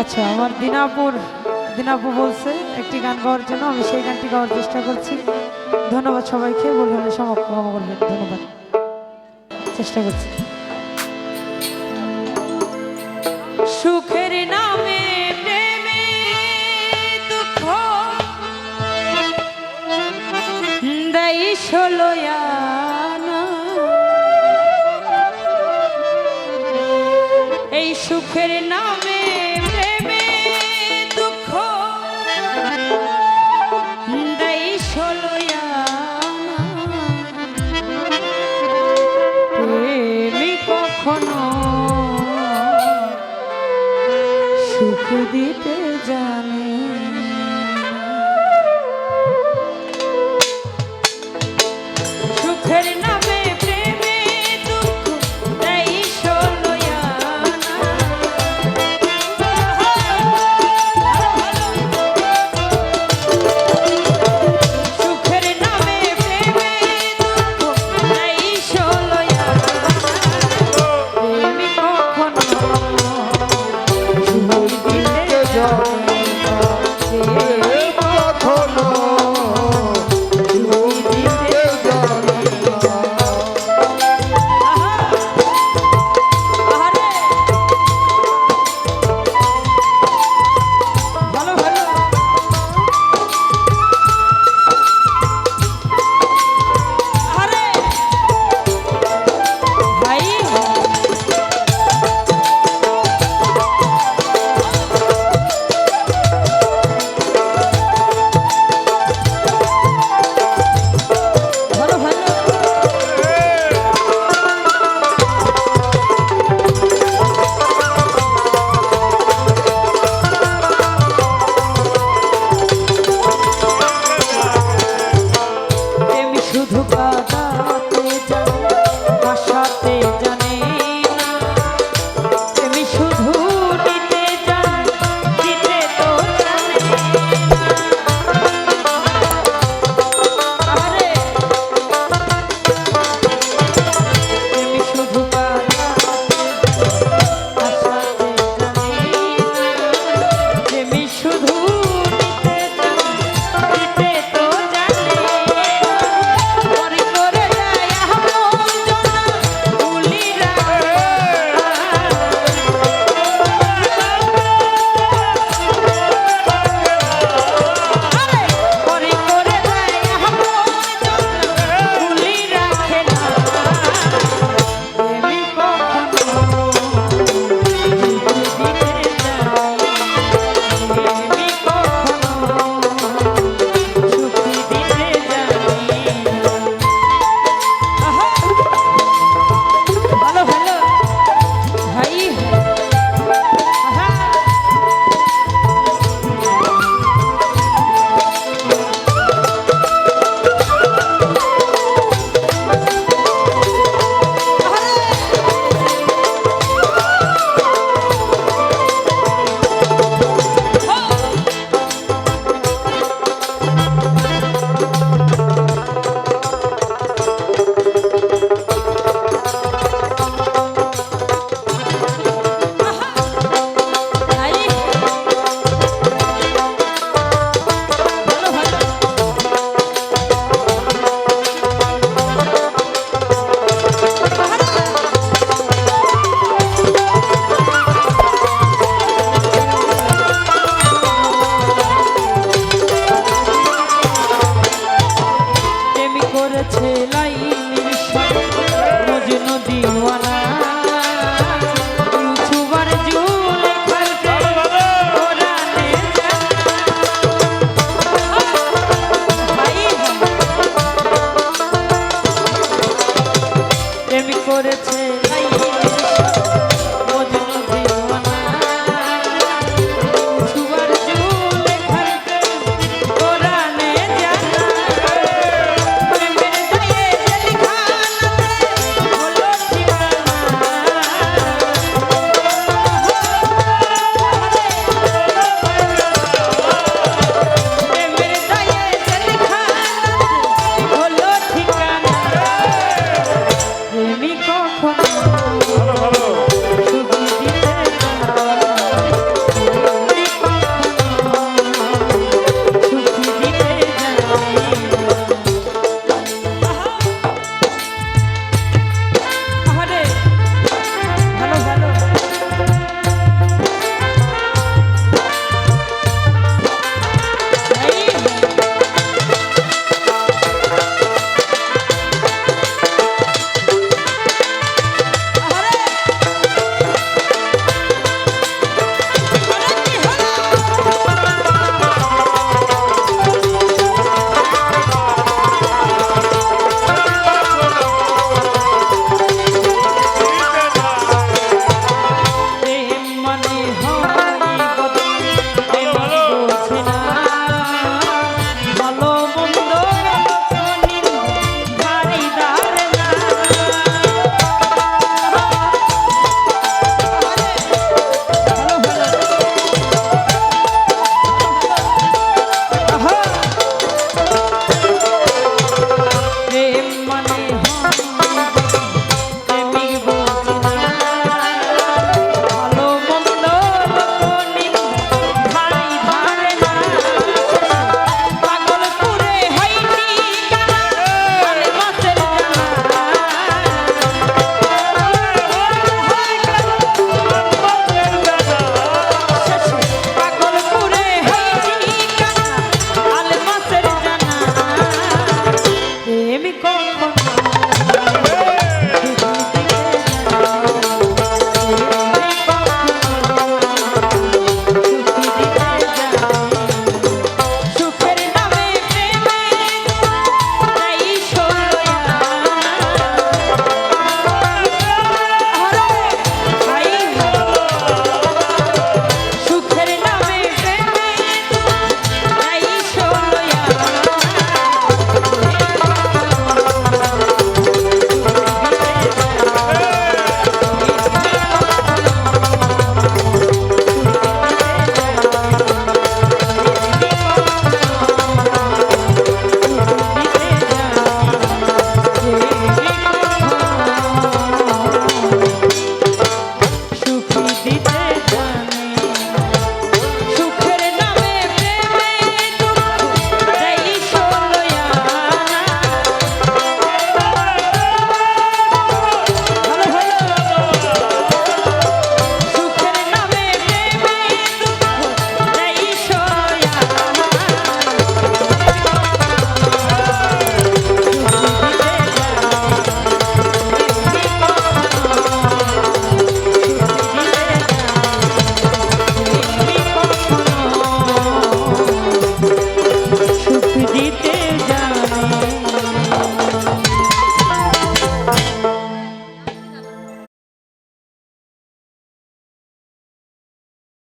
আচ্ছা আমার দিনাপুর, দিনাপু বলছে একটি গান গাওয়ার জন্য, আমি সেই গানটি গাওয়ার চেষ্টা করছি। ধন্যবাদ সবাইকে বলবেন সমাপ্ত করবেন ধন্যবাদ। চেষ্টা করছি। এই সুখের নামে প্রেমে দুঃখ। দেই প্রেমী কখনো সুখ দিতে দাদা